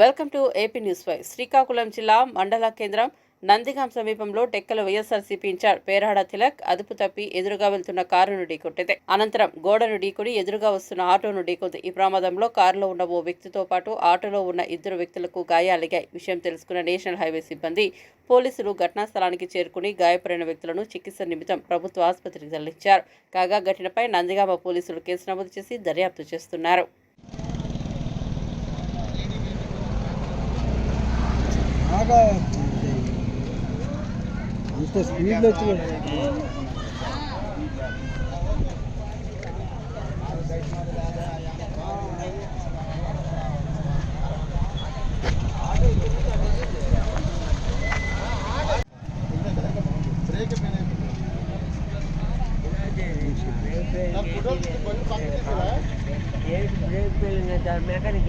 Welcome to AP news five. Srikakulam జిల్లా మండల కేంద్రం నందిగాం సమీపంలో టెక్కల వైఎస్ఆర్సీపీ ఇన్ఛార్జ్ పేరాడ తిలక్ అదుపు తప్పి ఎదురుగా వెళ్తున్న కారును ఢీకొట్టింది. అనంతరం గోడను ఢీకొని ఎదురుగా వస్తున్న ఆటోను ఢీకొంది. ఈ ప్రమాదంలో కారులో ఉన్న ఓ వ్యక్తితో పాటు ఆటోలో ఉన్న ఇద్దరు వ్యక్తులకు గాయాలయ్యాయి విషయం తెలుసుకున్న నేషనల్ హైవే సిబ్బంది పోలీసులు ఘటనా స్థలానికి చేరుకుని గాయపడిన వ్యక్తులను చికిత్స నిమిత్తం ప్రభుత్వ ఆసుపత్రికి తరలించారు. కాగా ఘటనపై నందిగామ పోలీసులు కేసు నమోదు చేసి దర్యాప్తు చేస్తున్నారు. బాగా అంత స్పీడ్లో వచ్చి మెకానిక్